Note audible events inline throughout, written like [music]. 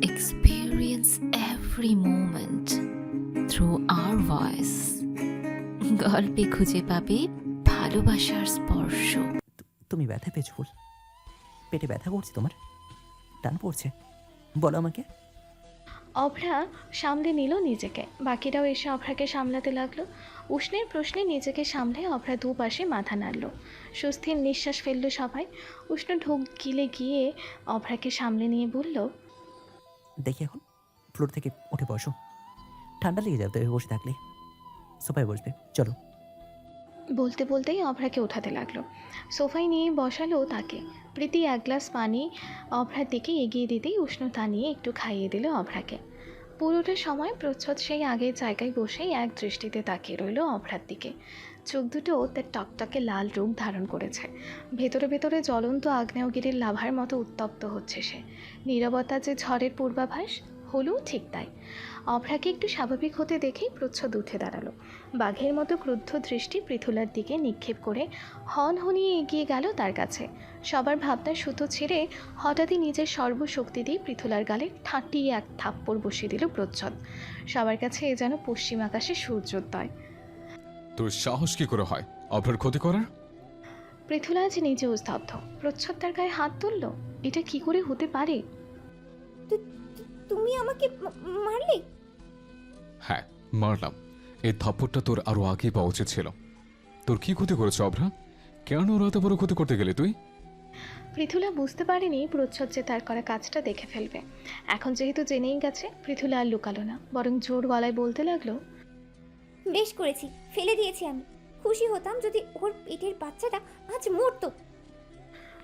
experience every moment through our voice. গল্পে খুঁজে পাবে ভালোবাসার স্পর্শ। তুমি ব্যথা পেয়েছ ফুল। পেটে ব্যথা করছে তোমার? টান পড়ছে। বলো আমাকে। অভ্রা সামলে নিল নিজেকে। বাকিরাও এসে অভ্রাকে সামলাতে লাগল। উষ্ণের প্রশ্নে নিজেকে সামলে অভ্রা দুপাশে মাথা নাড়ল। সুস্থির নিঃশ্বাস ফেলল সবাই। উষ্ণ ঢোক গিলে গিয়ে অভ্রাকে সামলে নিয়ে বলল দেখি এখন ফ্লোর থেকে উঠে বসো। ঠান্ডা লেগে যাবে বসে থাকলে। সোফায় বসবে, চলো। বলতে বলতেই অভ্রাকে ওঠাতে লাগল। সোফায় নিয়ে বসালো তাকে। প্রীতি এক গ্লাস পানি অভ্রার দিকে এগিয়ে দিতেই উষ্ণতা নিয়ে একটু খাইয়ে দিল অভ্রাকে। পুরোটা সময় প্রচ্ছদ সেই আগের জায়গায় বসেই এক দৃষ্টিতে তাকিয়ে রইল অভ্রার দিকে। চোখ দুটো তার টকটকে লাল রূপ ধারণ করেছে। ভেতরে ভেতরে জ্বলন্ত আগ্নেয়গিরির লাভার মতো উত্তপ্ত হচ্ছে সে। নিরবতা যে ঝড়ের পূর্বাভাস, হলেও ঠিক তাই। অভ্রাকে একটু স্বাভাবিক হতে দেখেই প্রচ্ছদ উঠে দাঁড়াল। বাঘের মতো ক্রুদ্ধ দৃষ্টি পৃথুলার দিকে নিক্ষেপ করে হন হনিয়ে এগিয়ে গেল তার কাছে। সবার ভাবনার সুতো ছেড়ে হঠাৎই নিজের সর্বশক্তি দিয়ে পৃথুলার গালে ঠাঁটিয়ে এক থাপ্পড় বসিয়ে দিল প্রচ্ছদ। সবার কাছে এ যেন পশ্চিম আকাশে সূর্যোদয়। তোর সাহস কি করে হয়? অভ্রার ক্ষতি করার? পৃথুলা আজ নিজেও স্তব্ধ প্রচ্ছদ তার গায়ে হাত তুলল। এটা কি করে হতে পারে? তুমি আমাকে মারলে? হ্যাঁ মারলাম। এই থাপ্পড়টা তোর আরও আগেই পাওয়া উচিত ছিল। তোর কি ক্ষতি করেছে অভ্রা? কেন ওর এত বড় ক্ষতি করতে গেলে তুই? পৃথুলা বুঝতে পারেনি প্রচ্ছদ যে তার করা কাজটা দেখে ফেলবে। এখন যেহেতু জেনেই গেছে পৃথুলা আর লুকালো না বরং জোর গলায় বলতে লাগল বেশ করেছি ফেলে দিয়েছি আমি। খুশি হতাম যদি ওর পেটের বাচ্চাটা আজ মরতো।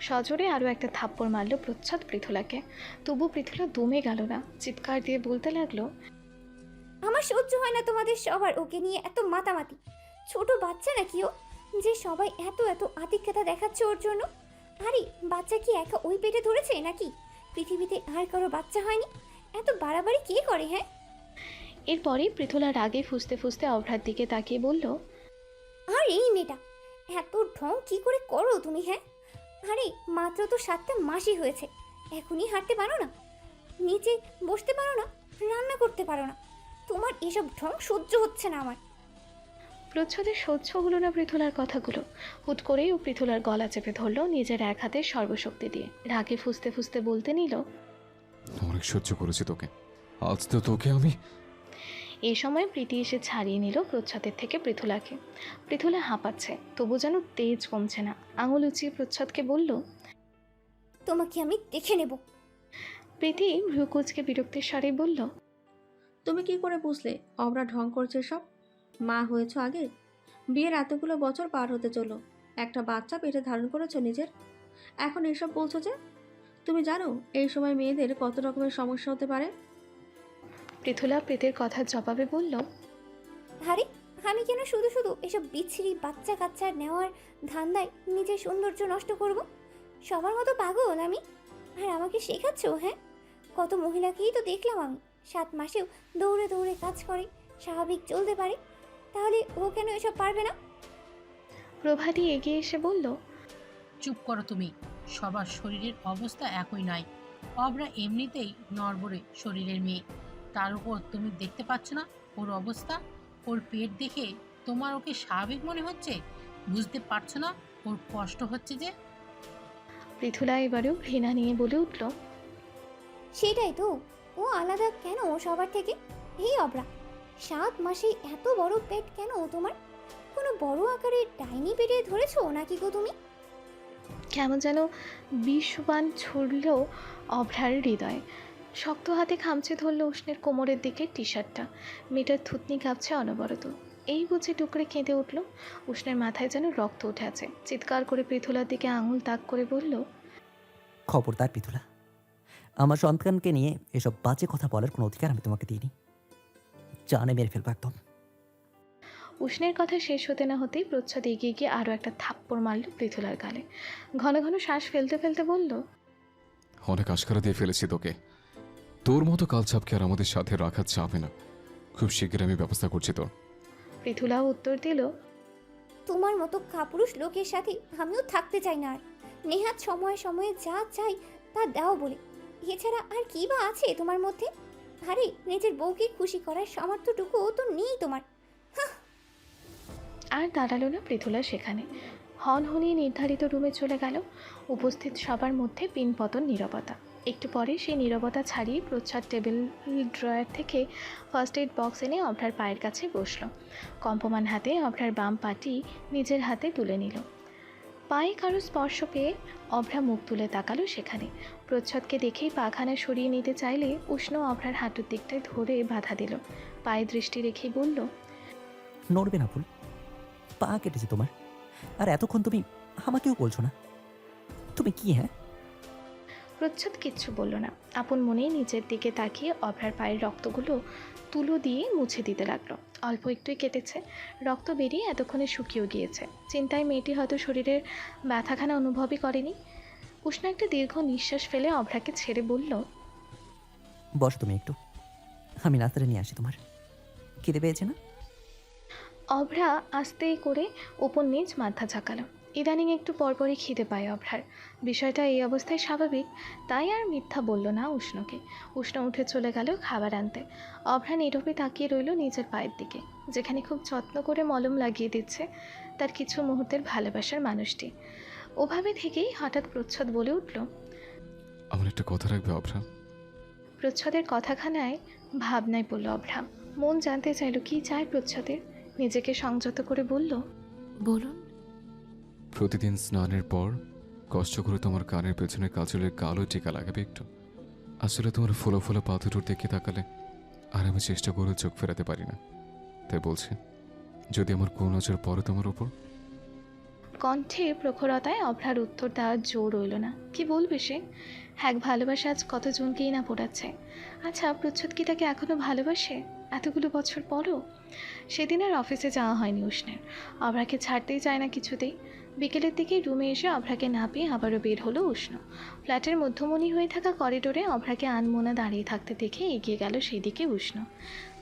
সজোরে আরও একটা থাপ্পড় মারল প্রচ্ছদ পৃথুলাকে। তবু পৃথুলা দমে গেল না চিৎকার দিয়ে বলতে লাগল আমার সহ্য হয় না তোমাদের সবার ওকে নিয়ে এত মাতামাতি। ছোট বাচ্চা নাকি ও? যে সবাই এত এত আতিক্যতা দেখাচ্ছে ওর জন্য? আরে বাচ্চা কি একা ওই পেটে ধরেছে নাকি? পৃথিবীতে আর কারও বাচ্চা হয়নি? এত বাড়াবাড়ি কে করে হ্যাঁ? এরপরে পৃথুলা রাগে ফুসতে ফুসতে অভ্রার দিকে তাকিয়ে বলল আর এই মেয়েটা এত ঢং কি করে করো তুমি হ্যাঁ? আরে মাত্র তো সাতটা মাসই হয়েছে এখনই হাঁটতে পারো না। নিচে বসতে পারো না রান্না করতে পারো না। তোমার এসব ঢং সহ্য হচ্ছে না আমার। প্রচ্ছদের সহ্য হলো না পৃথুলার কথাগুলো। হুট করেই ও পৃথুলার গলা চেপে ধরল নিজের এক হাতে সর্বশক্তি দিয়ে। রাগে ফুসতে ফুসতে বলতে নিল অনেক সহ্য করেছি তোকে। আজ তো তোকে আমি এই সময় প্রীতি এসে ছাড়িয়ে নিল প্রচ্ছদের থেকে পৃথুলাকে। পৃথুলা হাঁপাচ্ছে তবু যেন তেজ কমছে না। আঙুল উঁচিয়ে প্রচ্ছদকে বলল তোমাকে আমি দেখে নেব। প্রীতি ভ্রুকুচকে বিরক্তির স্বরে বলল তুমি কি করে বুঝলে? অবরা ঢং করছে সব। মা হয়েছ আগে। বিয়ের এতগুলো বছর পার হতে চলো একটা বাচ্চা পেটে ধারণ করেছ নিজের। এখন এসব বলছো যে? তুমি জানো এই সময় মেয়েদের কত রকমের সমস্যা হতে পারে? পৃথুলা প্রীতির কথার জবাবে বলল আরে আমি কেন শুধু শুধু এসব বিচ্ছিরি বাচ্চা কাচ্চা নেওয়ার ধান্দায় নিজের সৌন্দর্য নষ্ট করব? সবার মতো পাগল আমি। আর আমাকে শেখাচ্ছ হ্যাঁ? কত মহিলাকেই তো দেখলাম আমি। সাত মাসেও দৌড়ে দৌড়ে কাজ করে স্বাভাবিক চলতে পারে। তাহলে ও কেন এসব পারবে না? প্রভাতী এগিয়ে এসে বলল চুপ করো তুমি সবার শরীরের অবস্থা একই নয় অবরা এমনিতেই নড়বড়ে শরীরের মেয়ে। তার উপর তুমি দেখতে পাচ্ছ না ওর অবস্থা? ওর পেট দেখে তোমার ওকে স্বাভাবিক মনে হচ্ছে? বুঝতে পারছ না ওর কষ্ট হচ্ছে যে? পৃথুলা এবারেও ঘৃণা নিয়ে বলে উঠল সেটাই তো। ও আলাদা কেন ও সবার থেকে? এই অবরা সাত মাসে এত বড় পেট কেন ও তোমার? কোনো বড় আকারের ডাইনি পেটে ধরেছো নাকি গো তুমি? কেমন যেন বিষবান ছুড়ল অভ্রার হৃদয়ে। শক্ত হাতে খামচে ধরল উষ্ণের কোমরের দিকে টি শার্টটা মেয়েটার থুতনি কাঁপছে অনবরত। এই বুঝে টুকরে কেঁদে উঠল। উষ্ণের মাথায় যেন রক্ত উঠে আছে। চিৎকার করে পৃথুলার দিকে আঙুল তাক করে বলল খবরদার পিতুলা আমার সন্তানকে নিয়ে এসব বাজে কথা বলার কোনো অধিকার আমি তোমাকে দিইনি। জানে মেরে ফেলব একদম। উষ্ণের কথা শেষ হতে না হতেই প্রচ্ছদ এগিয়ে গিয়ে আরও একটা থাপ্পড় মারল পৃথুলার গালে। ঘন ঘন শ্বাস ফেলতে ফেলতে বলল অনেক আশকারা দিয়ে ফেলেছি তোকে। তোর মতো কালচাপকে আর আমাদের সাথে রাখা যাবে না। খুব শীঘ্র আমি ব্যবস্থা করছি তোর। পৃথুলাও উত্তর দিল তোমার মতো কাপুরুষ লোকের সাথে আমিও থাকতে চাই না আর। নেহাত সময়ে সময়ে যা চাই তা দাও বলে এছাড়া আর কি বা আছে তোমার মধ্যে? আরে, নিজের বউকে খুশি করার সামর্থ্যটুকুও তো নেই তোমার। আর দাঁড়াল না পৃথুলা সেখানে। হন হনিয়ে নির্ধারিত রুমে চলে গেল। উপস্থিত সবার মধ্যে পিনপতন নীরবতা। একটু পরে সেই নীরবতা ছাড়িয়ে প্রচ্ছাদ টেবিল ড্রয়ার থেকে ফার্স্ট এড বক্স এনে অভ্রার পায়ের কাছে বসল। কম্পমান হাতে অভ্রার বাম পাটি নিজের হাতে তুলে নিল। পায়ে কারও স্পর্শ পেয়ে অভ্রা মুখ তুলে তাকালো সেখানে। প্রচ্ছদকে দেখেই পাখানা সরিয়ে নিতে চাইলে উষ্ণ অভ্রার হাঁটুর দিকটায় ধরে বাধা দিল। পায়ে দৃষ্টি রেখেই বলল নড়বে না ফুল পা কেটেছে তোমার। আর এতক্ষণ তুমি আমাকেও বলছো না। তুমি কি হ্যাঁ? প্রচ্ছদ কিচ্ছু বলল না। আপন মনেই নিচের দিকে তাকিয়ে অভ্রার পায়ের রক্তগুলো তুলো দিয়ে মুছে দিতে লাগল। অল্প একটুই কেটেছে। রক্ত বেরিয়ে এতক্ষণে শুকিয়েও গিয়েছে। চিন্তায় মেয়েটি হয়তো শরীরের ব্যথাখানা অনুভবই করেনি। উষ্ণ একটা দীর্ঘ নিঃশ্বাস ফেলে অভ্রাকে ছেড়ে বলল বসো তুমি একটু। আমি নাস্তাটা নিয়ে আসি তোমার। খিদে পেয়েছে না? অভ্রা আস্তে করে ওপর নিচ মাথা ঝাঁকালো। ইদানিং একটু পরপরই খিদে পায় অভ্রার। বিষয়টা এই অবস্থায় স্বাভাবিক তাই আর মিথ্যা বলল না উষ্ণকে। উষ্ণ উঠে চলে গেল খাবার আনতে। অভ্রা নীরবে তাকিয়ে রইল নিজের পায়ের দিকে যেখানে খুব যত্ন করে মলম লাগিয়ে দিচ্ছে তার কিছু মুহূর্তের ভালোবাসার মানুষটি। ওভাবে থেকেই হঠাৎ প্রচ্ছদ বলে উঠল আমার একটা কথা রাখবে অভ্রা প্রচ্ছদের কথাখানায় ভাবনায় পড়ল অভ্রা মন জানতে চাইল কি চায় প্রচ্ছদের? নিজেকে সংযত করে বলল বলুন। প্রতিদিন স্নানের পর কষ্ট করে তোমার কানের পেছনে কাজলের কালো টিকা লাগাবে একটু। আসলে তোমার ফোলা ফোলা পাথরটার দিকে তাকালে আর আমি চেষ্টা করে চোখ ফেরাতে পারি না। তাই বলছি যদি আমার কোন নজর পড়ে তোমার ওপর কণ্ঠে প্রখরতায় অভ্রার উত্তর দেওয়ার জোর রইল না। কি বলবে সে? এক ভালোবাসা আজ কতজনকেই না পড়াচ্ছে। আচ্ছা প্রচ্ছদ কি তাকে এখনও ভালোবাসে? এতগুলো বছর পরও? সেদিন আর অফিসে যাওয়া হয়নি উষ্ণের। অভ্রাকে ছাড়তেই চায় না কিছুতেই। বিকেলের দিকে রুমে এসে অভ্রাকে না পেয়ে আবারও বের হলো উষ্ণ। ফ্ল্যাটের মধ্যমণি হয়ে থাকা করিডোরে অভ্রাকে আনমোনা দাঁড়িয়ে থাকতে দেখে এগিয়ে গেল সেই দিকে উষ্ণ।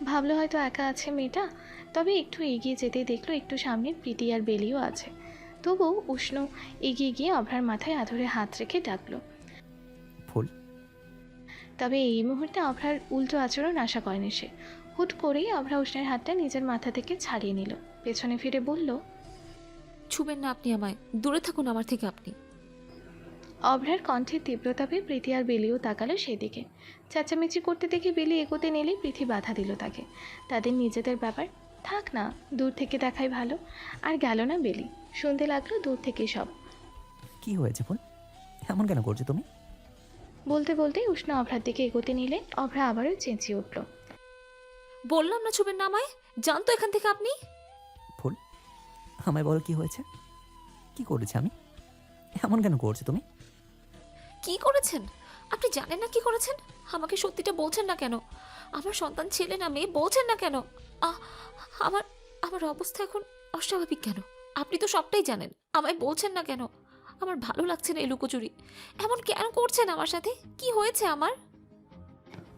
ভাবলো হয়তো একা আছে মেয়েটা, তবে একটু এগিয়ে যেতেই দেখল একটু সামনে প্রীতি আর বেলিও আছে। তবু উষ্ণ এগিয়ে গিয়ে অভ্রার মাথায় আধরে হাত রেখে ডাকলো। ফুল। তবে এই মুহূর্তে অভ্রার উল্টো আচরণ আশা করেনি সে। হুট করেই অভ্রা উষ্ণের হাতটা নিজের মাথা থেকে ছাড়িয়ে নিল। পেছনে ফিরে বলল ছুবেন না আপনি আমায়। দূরে থাকুন আমার থেকে আপনি। অভ্রার কণ্ঠের তীব্রতা পেয়ে প্রীতি আর বেলিও তাকালো সেদিকে। চেঁচামেচি করতে দেখে বেলি এগোতে নিলেই পৃথি বাধা দিল তাকে। তাদের নিজেদের ব্যাপার থাক না দূর থেকে দেখাই ভালো। আর গেল না বেলি। শুনতে লাগল দূর থেকে সব। কি হয়েছে ফুল? এমন কেন করছ তুমি? বলতে বলতে উষ্ণ অভ্রার দিকে এগোতে নিলে অভ্রা আবারও চেঁচিয়ে উঠল। বললাম না ছবির না আমায়? যান তো এখান থেকে আপনি। ফুল আমায় বলো কি হয়েছে? কি করেছে আমি? এমন কেন করছ তুমি? কি করেছেন? আপনি জানেন না কি করেছেন? আমাকে সত্যিটা বলছেন না কেন? আমার সন্তান ছেলে না মেয়ে বলছেন না কেন? আহ, আমার আমার অবস্থা এখন অস্বাভাবিক কেন? আপনি তো সবটাই জানেন আমায় বলছেন না কেন? আমার ভালো লাগছে না এই লুকোচুরি। এমন কেন করছেন আমার সাথে? কি হয়েছে আমার?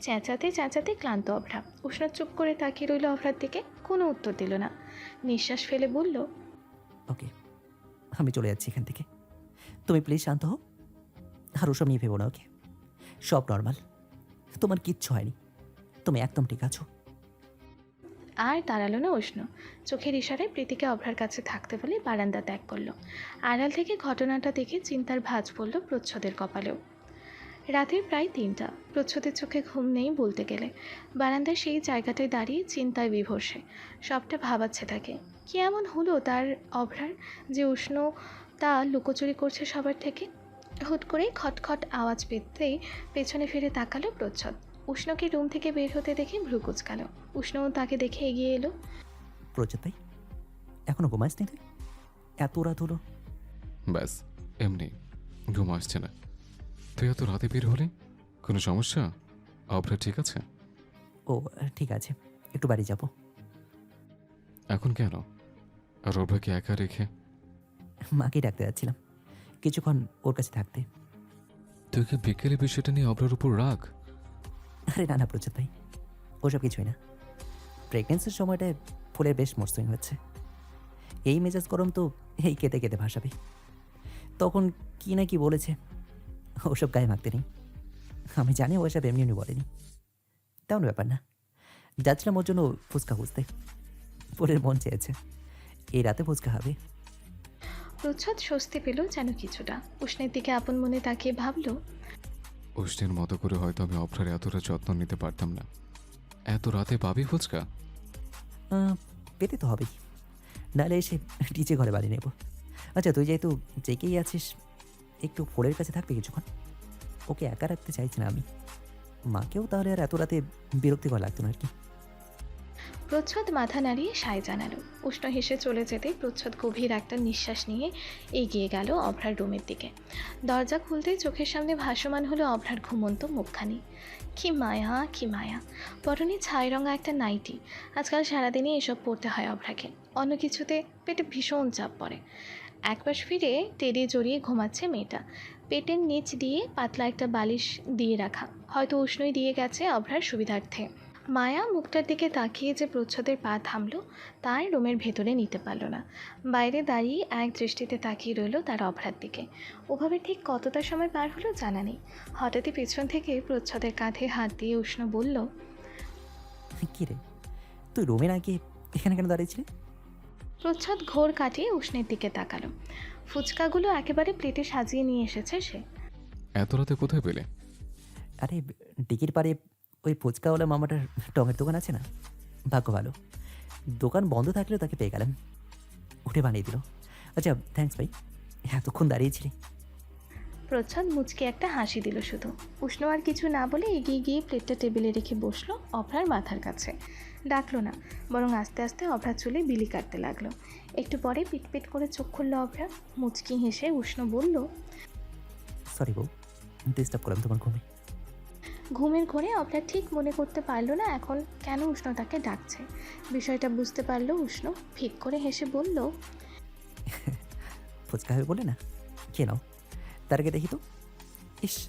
চেঁচাতে চেঁচাতে ক্লান্ত অভ্রা। উষ্ণ চুপ করে তাকিয়ে রইল অভ্রার দিকে কোনো উত্তর দিল না। নিঃশ্বাস ফেলে বলল ওকে আমি চলে যাচ্ছি এখান থেকে। তুমি প্লিজ শান্ত হও। আর ওসব নিয়ে ভেবো না ওকে? সব নর্মাল তোমার কিচ্ছু হয়নি। তুমি একদম ঠিক আছো। আর দাঁড়াল না উষ্ণ। চোখের ইশারায় প্রীতিকে অভ্রার কাছে থাকতে বলে বারান্দা ত্যাগ করল। আড়াল থেকে ঘটনাটা দেখে চিন্তার ভাঁজ পড়ল প্রচ্ছদের কপালেও। রাতের প্রায় তিনটা। প্রচ্ছদের চোখে ঘুম নেই বলতে গেলে। বারান্দায় সেই জায়গাটায় দাঁড়িয়ে চিন্তায় বিভর্ষে সবটা ভাবাচ্ছে তাকে। কি এমন হলো তার অভ্রার যে উষ্ণ তা লুকোচুরি করছে সবার থেকে? হুট করেই খটখট আওয়াজ পেতেই পেছনে ফিরে তাকালো প্রচ্ছদ। উষ্ণকে রুম থেকে বের হতে দেখে ভ্রু কুচকাল। উষ্ণ তাকে দেখে এগিয়ে এলো। প্রচুর ভাই এখনও ঘুমাইস নি তুই? এত রাত হলো। ব্যাস এমনি ঘুম আসছে না। তুই এত রাতে বের হলে? কোনো সমস্যা? অভ্রা ঠিক আছে? ও ঠিক আছে। একটু বাড়ি যাব। এখন কেন? আর অভ্রাকে একা রেখে? মাকে ডাকতে যাচ্ছিলাম। কিছুক্ষণ ওর কাছে থাকতে। তুই কি বিকেলে বিষয়টা নিয়ে অভ্রার উপর রাখ আরে না না, প্রচুর ভাই। ওসব কিছুই না। প্রেগনেন্সির সময়টায় ফুলের বেশ মরসুইং হচ্ছে। এই মেজাজ গরম তো এই কেটে কেটে ভাসাবে। তখন কি না কি বলেছে, ওসব গায়ে মাখতে নেই। আমি জানি ও এসব এমনি এমনি বলেনি। তেমন ব্যাপার না। যাচ্ছিলাম ওর জন্য ফুচকা খুঁজতে। ফুলের মন চেয়েছে। এই রাতে ফুচকা হবে প্রচ্ছদ স্বস্তি পেল যেন কিছুটা। উষ্ণের দিকে আপন মনে তাকিয়ে ভাবল উষ্ণের মতো করে হয়তো আমি অভ্রার এতটা যত্ন নিতে পারতাম না। এত রাতে পাবি ফুচকা? পেতে তো হবেই। নাহলে এসে টিচে ঘরে বাড়ি নেব। আচ্ছা তুই যেহেতু জেকেই আছিস, একটু ফোরের কাছে থাকবি কিছুক্ষণ? ওকে একা রাখতে চাইছি না আমি। মাকেও তাহলে আর এত রাতে বিরক্তিকর লাগতো না আর কি। প্রচ্ছদ মাথা নাড়িয়ে সায় জানালো। উষ্ণ হেসে চলে যেতে প্রচ্ছদ গভীর একটা নিঃশ্বাস নিয়ে এগিয়ে গেল অভ্রার রুমের দিকে। দরজা খুলতেই চোখের সামনে ভাসমান হলো অভ্রার ঘুমন্ত মুখখানি। কি মায়া কি মায়া। পরনে ছাই রঙা একটা নাইটি। আজকাল সারাদিনই এসব পড়তে হয় অভ্রাকে। অন্য কিছুতে পেটে ভীষণ চাপ পড়ে। একপাশ ফিরে টেরে জড়িয়ে ঘুমাচ্ছে মেয়েটা। পেটের নিচ দিয়ে পাতলা একটা বালিশ দিয়ে রাখা। হয়তো উষ্ণই দিয়ে গেছে অভ্রার সুবিধার্থে। মায়া মুখটার দিকে তাকিয়ে যে প্রচ্ছদের পা থামলো তার রুমের ভেতরে নিতে পারল না। বাইরে দাঁড়িয়ে এক দৃষ্টিতে তাকিয়ে রইল তার অভ্রার দিকে। ওভাবে ঠিক কতটা সময় পার হলো জানা নেই। হঠাৎই পেছন থেকে প্রচ্ছদের কাঁধে হাত দিয়ে উষ্ণ বলল কী রে? তুই রুমে না গিয়ে এখানে কেন দাঁড়িয়েছিলি প্রচ্ছদ ঘোর কাটিয়ে উষ্ণের দিকে তাকালো। ফুচকাগুলো একেবারে প্লেটে সাজিয়ে নিয়ে এসেছে সে। এত রাতে কোথায় পেলে? আরে ডিকির পারে ওই ফুচকাওয়ালা মামাটার টঙের দোকান আছে না? ভাগ্য ভালো। দোকান বন্ধ থাকলেও তাকে পেয়ে গেলাম। উঠে বানিয়ে দিল। আচ্ছা থ্যাংকস ভাই। এতক্ষণ দাঁড়িয়েছিলি প্রচ্ছদ মুচকে একটা হাসি দিল শুধু। উষ্ণ আর কিছু না বলে এগিয়ে গিয়ে প্লেটটা টেবিলে রেখে বসল অভ্রার মাথার কাছে। ডাকলো না বরং আস্তে আস্তে অভ্রার চুলে বিলি কাটতে লাগল। একটু পরে পিটপিট করে চোখ খুললো অভ্রা। মুচকি হেসে উষ্ণ বলল সরি বউ ডিস্টার্ব করলাম তোমার ঘুমে। ঘুমের ঘরে অভ্রা ঠিক মনে করতে পারল না এখন কেন উষ্ণ তাকে ডাকছে। বিষয়টা বুঝতে পারল উষ্ণ ফিক করে হেসে বলল [laughs] ফুচকা হবে বলে না? কেন তার আগে দেখি তো। ইস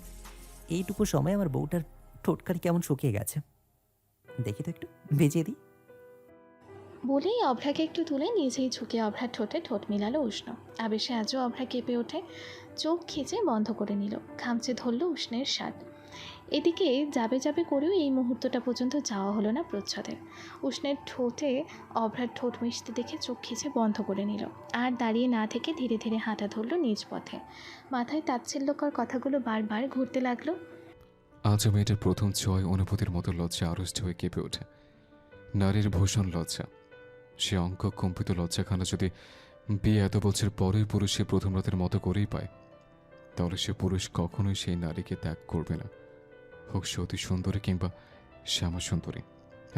এইটুকু সময় আমার বউটার ঠোঁটকারি কেমন শুকিয়ে গেছে। দেখি তো একটু ভেজিয়ে দিই। বলেই অভ্রাকে একটু তুলে নিজেই ঝুঁকে অভ্রার ঠোঁটে ঠোঁট মিলালো উষ্ণ। আবেশে আজও অভ্রা কেঁপে ওঠে চোখ খিচে বন্ধ করে নিল। খামচে ধরল উষ্ণের স্বাদ। এদিকে যাবে যাবে করেও এই মুহূর্তটা পর্যন্ত যাওয়া হলো না প্রচ্ছদের উষ্ণের ঠোঁটে অভ্রার ঠোঁট মিশতে দেখে চোখ খিচে বন্ধ করে নিল। আর দাঁড়িয়ে না থেকে ধীরে ধীরে হাঁটা ধরলো নিজ পথে। মাথায় তাচ্ছিল্যকর কথাগুলো বারবার ঘুরতে লাগল। আজ মেয়েটার প্রথম ছয় অনুভূতির মতো লজ্জা আড়ষ্ট হয়ে কেঁপে ওঠে। নারীর ভূষণ লজ্জা। সে অঙ্ক কম্পিত লজ্জাখানা যদি বিয়ে এত বছর পরের পুরুষ সে প্রথম রাতের মতো করেই পায়, তাহলে সে পুরুষ কখনোই সেই নারীকে ত্যাগ করবে না। হোক সে অতি সুন্দরী কিংবা শ্যামা সুন্দরী।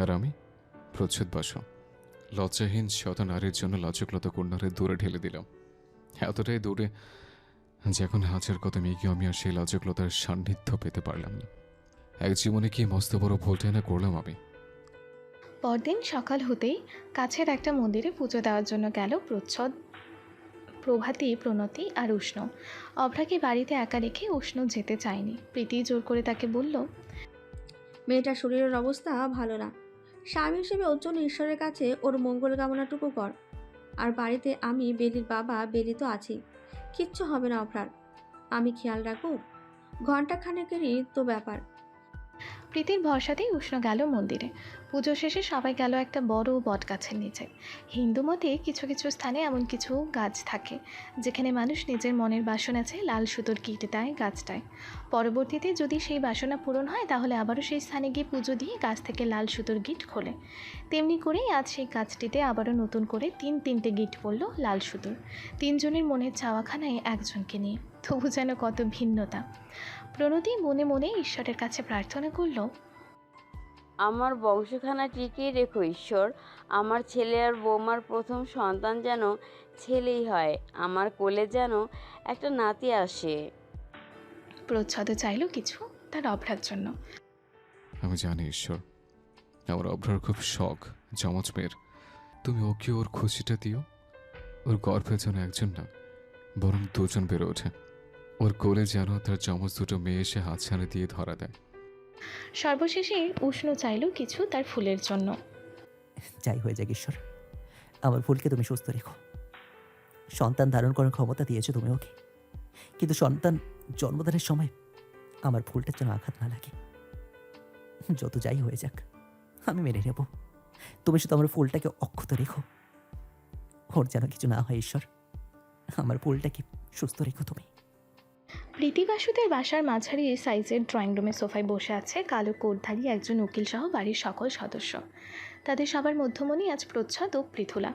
আর আমি? প্রচ্ছদ বাস। লজ্জাহীন শত নারীর জন্য লজ্জকলতা কন্যারে দূরে ঢেলে দিলাম। এতটাই দূরে যে এখন হাজার কত মেয়েকে আমি আর সেই লজ্জকলতার সান্নিধ্য পেতে পারলাম না। এক জীবনে কি মস্ত বড় ভুলটা না করলাম আমি? পরদিন সকাল হতেই কাছের একটা মন্দিরে পুজো দেওয়ার জন্য গেল প্রচ্ছদ প্রভাতী, প্রণতি আর উষ্ণ। অভ্রাকে বাড়িতে একা রেখে উষ্ণ যেতে চায়নি। প্রীতি জোর করে তাকে বলল, মেয়েটার শরীরের অবস্থা ভালো না। স্বামী হিসেবে ওর জন্য ঈশ্বরের কাছে ওর মঙ্গল কামনাটুকু কর। আর বাড়িতে আমি, বেলির বাবা, বেলি তো আছি। কিচ্ছু হবে না অফরার আমি খেয়াল রাখব। ঘণ্টা খানেকেরই তো ব্যাপার। প্রীতির ভরসাতেই উষ্ণ গেল মন্দিরে। পুজো শেষে সবাই গেল একটা বড় বট গাছের নিচে। হিন্দু মতে কিছু কিছু স্থানে এমন কিছু গাছ থাকে, যেখানে মানুষ নিজের মনের বাসনা আছে লাল সুতোর কিট দেয় গাছটায়। পরবর্তীতে যদি সেই বাসনা পূরণ হয়, তাহলে আবারও সেই স্থানে গিয়ে পুজো দিয়ে গাছ থেকে লাল সুতোর গিট খোলে। তেমনি করেই আজ সেই গাছটিতে আবারও নতুন করে তিন তিনটে গিট পড়ল লাল সুতোর। তিনজনের মনের চাওয়াখানায় একজনকে নিয়ে। তবু যেন কত ভিন্নতা। প্রণতি মনে মনে ঈশ্বরের কাছে প্রার্থনা করল আমার বংশখানা টিকিয়ে রেখো ঈশ্বর। আমার ছেলে আর বৌমার প্রথম সন্তান যেন ছেলেই হয়। আমার কোলে যেন একটা নাতি আসে। প্রচ্ছদ চাইল কিছু তার অভ্রার জন্য। আমি জানি ঈশ্বর। আমার অভ্রার খুব শখ জমজ মেয়ের। তুমি ওকে ওর খুশিটা দিও। ওর গর্ভে যেন একজন না বরং দুজন বেড়ে ওঠে। ওর কোলে যেন তার চমচ দুটো মেয়ে এসে হাতছানি দিয়ে ধরা দেয়। সর্বশেষে উষ্ণ চাইল কিছু তার ফুলের জন্য। যাই হয়ে যাক ঈশ্বর। আমার ফুলকে তুমি সুস্থ রেখো। সন্তান ধারণ করার ক্ষমতা দিয়েছ তুমি ওকে। কিন্তু সন্তান জন্মদানের সময় আমার ফুলটার যেন আঘাত না লাগে। যত যাই হয়ে যাক আমি মেনে নেব। তুমি শুধু আমার ফুলটাকে অক্ষত রেখো। ওর যেন কিছু না হয় ঈশ্বর। আমার ফুলটাকে সুস্থ রেখো তুমি। বাসুদের বাসার মাঝারি সাইজের ড্রয়িং রুমে সোফায় বসে আছে কালো কোটধারী একজন উকিল সহ বাড়ির সকল সদস্য। তাদের সবার মধ্যমণি আজ প্রচ্ছদ ও পৃথুলা।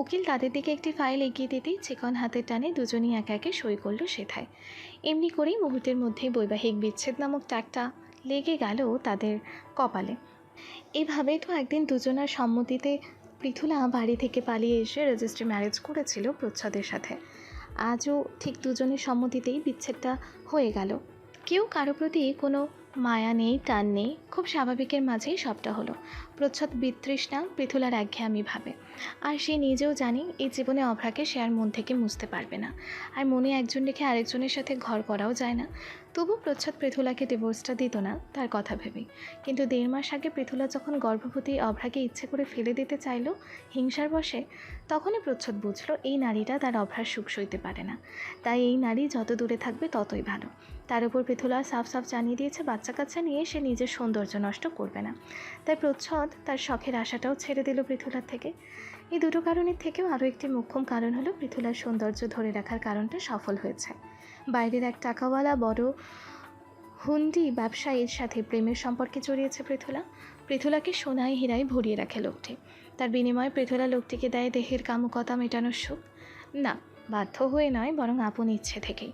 উকিল তাদের দিকে একটি ফাইল এগিয়ে দিতেই চিকন হাতের টানে দুজনই একে একে সই করল সেথায়। এমনি করেই মুহূর্তের মধ্যেই বৈবাহিক বিচ্ছেদ নামক ট্যাগটা লেগে গেল তাদের কপালে। এভাবে তো একদিন দুজনার সম্মতিতে পৃথুলা বাড়ি থেকে পালিয়ে এসে রেজিস্ট্রি ম্যারেজ করেছিল প্রচ্ছদের সাথে। আজও ঠিক দুজনের সম্মতিতেই বিচ্ছেদটা হয়ে গেল। কেউ কারও প্রতি কোনো মায়া নেই, টান নেই, খুব স্বাভাবিকের মাঝেই সবটা হলো। প্রচ্ছদ বিতৃষ্ণা, পৃথুলার একঘেয়ামি ভাবে। আর সে নিজেও জানি, এই জীবনে অভ্রাকে সে আর মন থেকে মুছতে পারবে না। আর মনে একজন রেখে আরেকজনের সাথে ঘর করাও যায় না। তবু প্রচ্ছদ পৃথুলাকে ডিভোর্সটা দিত না, তার কথা ভেবেই কিন্তু দেড় মাস আগে পৃথুলা যখন গর্ভবতী অভ্রাকে ইচ্ছে করে ফেলে দিতে চাইল হিংসার বসে তখনই প্রচ্ছদ বুঝলো, এই নারীটা তার অভ্রার সুখ সইতে পারে না। তাই এই নারী যত দূরে থাকবে ততই ভালো। তার উপর পৃথুলা সাফ সাফ জানিয়ে দিয়েছে বাচ্চা কাচ্চা নিয়ে সে নিজের সৌন্দর্য নষ্ট করবে না। তাই প্রচ্ছদ তার শখের আশাটাও ছেড়ে দিল পৃথুলার থেকে। এই দুটো কারণের থেকেও আরও একটি মুখ্যম কারণ হলো পৃথুলার সৌন্দর্য ধরে রাখার কারণটা সফল হয়েছে। বাইরের এক টাকাওয়ালা বড় হুন্ডি ব্যবসায়ীর সাথে প্রেমের সম্পর্কে জড়িয়েছে পৃথুলা। পৃথুলাকে সোনায় হীরায় ভরিয়ে রাখে লোকটি। তার বিনিময়ে পৃথুলা লোকটিকে দেয় দেহের কামুকতা মেটানোর সুখ। না বাধ্য হয়ে নয়, বরং আপন ইচ্ছে থেকেই।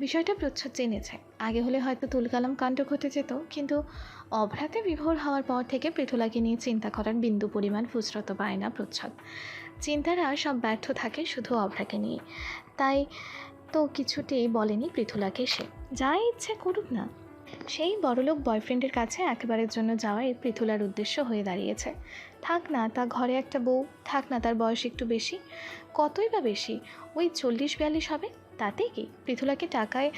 বিষয়টা প্রচ্ছদ জেনেছে। আগে হলে হয়তো তুলকালাম কাণ্ড ঘটে যেত, কিন্তু অভ্রাতে বিভোর হওয়ার পর থেকে পৃথুলাকে নিয়ে চিন্তা করার বিন্দু পরিমাণ ফুসরত পায় না প্রচ্ছদ। চিন্তারা সব ব্যর্থ থাকে শুধু অভ্রাকে নিয়ে। তাই তো কিছুতেই বলেনি পৃথুলাকে সে। যা ইচ্ছে করুক না। সেই বড়লোক বয়ফ্রেন্ডের কাছে একেবারের জন্য যাওয়াই পৃথুলার উদ্দেশ্য হয়ে দাঁড়িয়েছে। থাক না, তা ঘরে একটা বউ, থাক না তার বয়স একটু বেশি। কতই বা বেশি? ওই চল্লিশ বিয়াল্লিশ হবে? তাতে কি? পৃথুলাকে টাকায়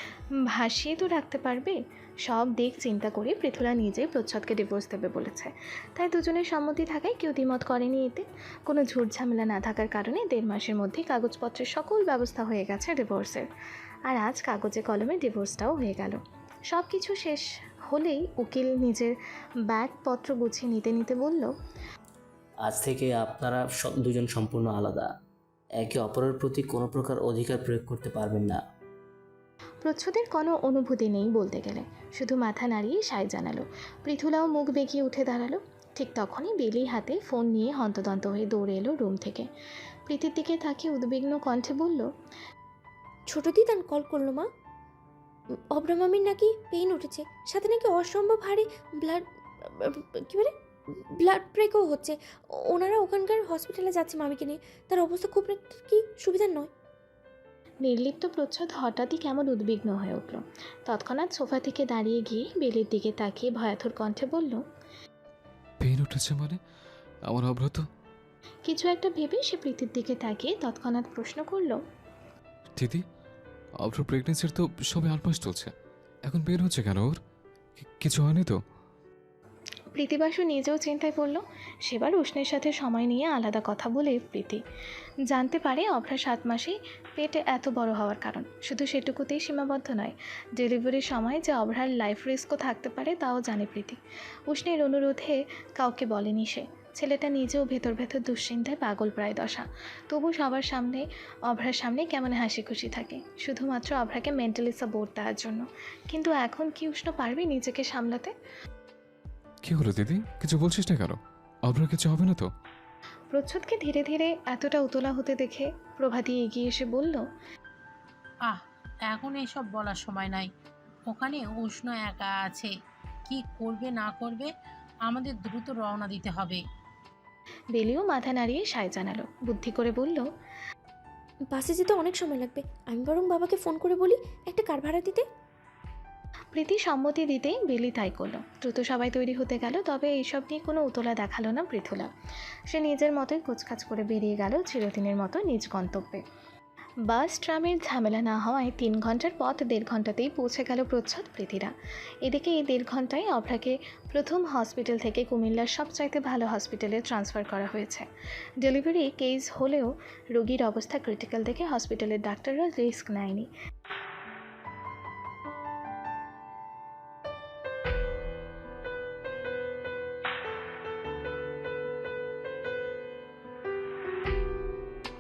ভাসিয়ে তো রাখতে পারবে? সব দিক চিন্তা করে পৃথুলা নিজেই প্রচ্ছদকে ডিভোর্স দেবে বলেছে। তাই দুজনের সম্মতি থাকায় কেউ দ্বিমত করেনি এতে। কোনো ঝামেলা না থাকার কারণে দেড় মাসের মধ্যেই কাগজপত্রের সকল ব্যবস্থা হয়ে গেছে ডিভোর্সের আর আজ কাগজে কলমে ডিভোর্সটাও হয়ে গেল। সব কিছু শেষ হলেই উকিল নিজের ব্যাগপত্র গুছিয়ে নিতে নিতে বলল আজ থেকে আপনারা দুজন সম্পূর্ণ আলাদা। একে অপরের প্রতি কোনো প্রকার অধিকার প্রয়োগ করতে পারবেন না। প্রচ্ছদের কোনো অনুভূতি নেই বলতে গেলে। শুধু মাথা নাড়িয়ে সায় জানালো। পৃথুলাও মুখ বেঁকিয়ে উঠে দাঁড়াল। ঠিক তখনই বেলি হাতে ফোন নিয়ে হন্তদন্ত হয়ে দৌড়ে এলো রুম থেকে। প্রীতির দিকে তাকিয়ে উদ্বিগ্ন কণ্ঠে বলল ছোট দিদান কল করল মা। অবরা মামির নাকি পেইন উঠেছে। সাথে নাকি অসম্ভব হারে ব্লাড কী বলে? ব্লাড ব্রেকও হচ্ছে। ওনারা ওখানকার হসপিটালে যাচ্ছে মামিকে নিয়ে। তার অবস্থা খুব একটা কি সুবিধার নয়। নির্লিপ্ত প্রচ্ছদ হঠাৎই কেমন উদ্বিগ্ন হয়ে উঠল। তৎক্ষণাৎ সোফা থেকে দাঁড়িয়ে গিয়ে বেলির দিকে তাকিয়ে ভয়াথর কণ্ঠে বলল পেন উঠেছে মানে? আমার অব্রত? কিছু একটা ভেবে সে প্রীতির দিকে তাকিয়ে তৎক্ষণাৎ প্রশ্ন করল দিদি অব্র প্রেগনেন্সির তো সবে আট মাস চলছে। এখন বের হচ্ছে কেন ওর? কিছু হয়নি তো? প্রীতিবাসু নিজেও চিন্তায় পড়ল, সেবার উষ্ণের সাথে সময় নিয়ে আলাদা কথা বলে প্রীতি। জানতে পারে অভ্রা সাত মাসেই পেটে এত বড় হওয়ার কারণ। শুধু সেটুকুতেই সীমাবদ্ধ নয়, ডেলিভারির সময় যে অভ্রার লাইফ রিস্কও থাকতে পারে তাও জানে প্রীতি। উষ্ণের অনুরোধে কাউকে বলেনি সে। ছেলেটা নিজেও ভেতর ভেতর দুশ্চিন্তায় পাগল প্রায় দশা। তবু সবার সামনে, অভ্রার সামনে কেমন হাসি খুশি থাকে। শুধুমাত্র অভ্রাকে মেন্টালি সাপোর্ট দেওয়ার জন্য। কিন্তু এখন কি উষ্ণ পারবে নিজেকে সামলাতে? কি হলো দিদি? কিছু বলছিস না কেন? অব্র কিছু হবে না তো? প্রচ্ছদকে ধীরে ধীরে এতটা উতলা হতে দেখে প্রভাতী এগিয়ে এসে বলল আহ এখন এসব বলার সময় নাই। ওখানে উষ্ণ একা আছে। কি করবে না করবে আমাদের দ্রুত রওনা দিতে হবে। বেলিও মাথা নাড়িয়ে সায় জানালো। বুদ্ধি করে বলল বাসে যেতে অনেক সময় লাগবে। আমি বরং বাবাকে ফোন করে বলি একটা কার ভাড়া দিতে। প্রীতি সম্মতি দিতেই বেলি তাই করল। দ্রুত সবাই তৈরি হতে গেল, তবে এইসব নিয়ে কোনো উতলা দেখাল না পৃথুলা। সে নিজের মতোই কোচকাচ করে বেরিয়ে গেল চিরদিনের মতো নিজ গন্তব্যে। বাস, ট্রামের ঝামেলা না হওয়ায় তিন ঘণ্টার পথ দেড় ঘন্টাতেই পৌঁছে গেল প্রচ্ছদ প্রীতিরা। এদিকে এই দেড় ঘন্টায় অভ্রাকে প্রথম হসপিটাল থেকে কুমিল্লার সবচাইতে ভালো হসপিটালে ট্রান্সফার করা হয়েছে। ডেলিভারি কেস হলেও রোগীর অবস্থা ক্রিটিক্যাল দেখে হসপিটালের ডাক্তাররা রিস্ক নেয়নি।